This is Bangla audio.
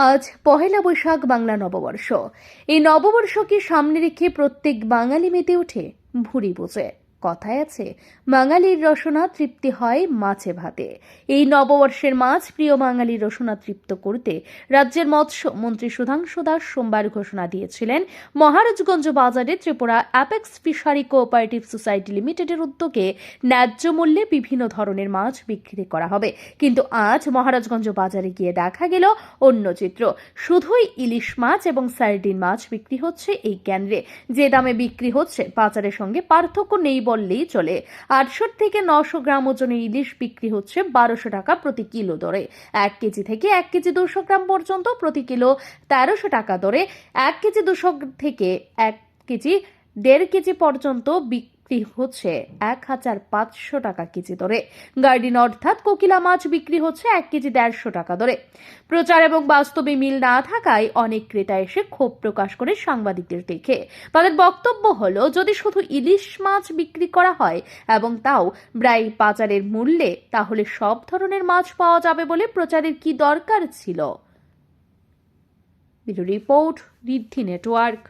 আজ পহেলা বৈশাখ বাংলা নববর্ষ। এই নববর্ষকে সামনে রেখে প্রত্যেক বাঙালি মেতে ওঠে ভুরি বোঝে। কথায় আছে, বাঙালির রসনা তৃপ্তি হয় মাছে ভাতে। এই নববর্ষের মাছ প্রিয় বাঙালির রসনা তৃপ্ত করতে রাজ্যের মৎস্য মন্ত্রী সুধাংশু দাস সোমবার ঘোষণা দিয়েছিলেন, মহারাজগঞ্জ বাজারে Tripura apex fishery cooperative society লিমিটেডের উদ্যোগে ন্যায্য মূল্যে বিভিন্ন ধরনের মাছ বিক্রি করা হবে। কিন্তু আজ মহারাজগঞ্জ বাজারে গিয়ে দেখা গেল অন্য চিত্র। শুধুই ইলিশ মাছ এবং সার্ডিন মাছ বিক্রি হচ্ছে এই কেন্দ্রে। যে দামে বিক্রি হচ্ছে, বাজারের সঙ্গে পার্থক্য নেই বললেই চলে। আটশো থেকে নশো গ্রাম ওজনের ইলিশ বিক্রি হচ্ছে বারোশো টাকা প্রতি কিলো দরে। এক কেজি থেকে এক কেজি দুশো গ্রাম পর্যন্ত প্রতি কিলো তেরোশো টাকা দরে। এক কেজি দুশো থেকে এক কেজি দেড় কেজি পর্যন্ত বিক্রি হচ্ছে এক হাজার পাঁচশো টাকা কেজি দরে। গার্ডিন অর্থাৎ কোকিলা মাছ বিক্রি হচ্ছে এক কেজি দেড়শো টাকা দরে। প্রচার এবং বাস্তবে মিল না থাকায় অনেক ক্রেতা এসে ক্ষোভ প্রকাশ করে সাংবাদিকদের দেখে। তাদের বক্তব্য হলো, যদি শুধু ইলিশ মাছ বিক্রি করা হয় এবং তাও প্রায় বাজারের মূল্যে, তাহলে সব ধরনের মাছ পাওয়া যাবে বলে প্রচারের কি দরকার ছিল? Report, Riddhi network.